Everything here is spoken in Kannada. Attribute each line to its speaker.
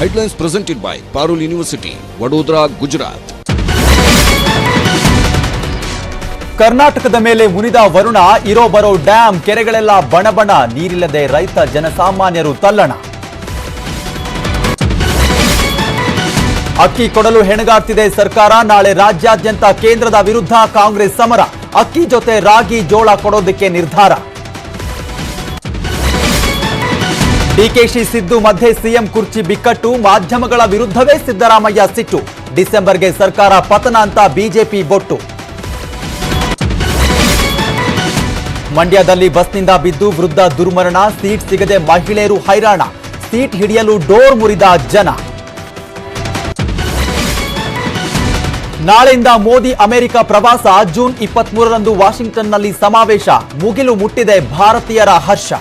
Speaker 1: Headlines presented by Parul university Vadodara Gujarat
Speaker 2: ಕರ್ನಾಟಕದ ಮೇಲೆ ಮುನಿದ ವರುಣ ಇರೋ ಬರೋ ಡ್ಯಾಂ, ಕೆರೆಗಳೆಲ್ಲ ಬಣಬಣ, ನೀರಿಲ್ಲದೆ ರೈತ ಜನಸಾಮಾನ್ಯರು ತಲ್ಲಣ. ಅಕ್ಕಿ ಕೊಡಲು ಹೆಣಗಾಡ್ತಿದೆ ಸರ್ಕಾರ, ನಾಳೆ ರಾಜ್ಯಾದ್ಯಂತ ಕೇಂದ್ರದ ವಿರುದ್ಧ ಕಾಂಗ್ರೆಸ್ ಸಮರ. ಅಕ್ಕಿ ಜೊತೆ ರಾಗಿ ಜೋಳ ಕೊಡೋದಕ್ಕೆ ನಿರ್ಧಾರ. ಡಿಕೆಶಿ ಸಿದ್ದು ಮಧ್ಯೆ ಸಿಎಂ ಕುರ್ಚಿ ಬಿಕ್ಕಟ್ಟು, ಮಾಧ್ಯಮಗಳ ವಿರುದ್ಧವೇ ಸಿದ್ದರಾಮಯ್ಯ ಸಿಟ್ಟು. ಡಿಸೆಂಬರ್ಗೆ ಸರ್ಕಾರ ಪತನ ಅಂತ ಬಿಜೆಪಿ ಬೊಟ್ಟು. ಮಂಡ್ಯದಲ್ಲಿ ಬಸ್ನಿಂದ ಬಿದ್ದು ವೃದ್ಧ ದುರ್ಮರಣ, ಸೀಟ್ ಸಿಗದೆ ಮಹಿಳೆಯರು ಹೈರಾಣ. ಸೀಟ್ ಹಿಡಿಯಲು ಡೋರ್ ಮುರಿದ ಜನ. ನಾಳೆಯಿಂದ ಮೋದಿ ಅಮೆರಿಕ ಪ್ರವಾಸ, ಜೂನ್ ಇಪ್ಪತ್ಮೂರರಂದು ವಾಷಿಂಗ್ಟನ್ನಲ್ಲಿ ಸಮಾವೇಶ. ಮುಗಿಲು ಮುಟ್ಟಿದೆ ಭಾರತೀಯರ ಹರ್ಷ.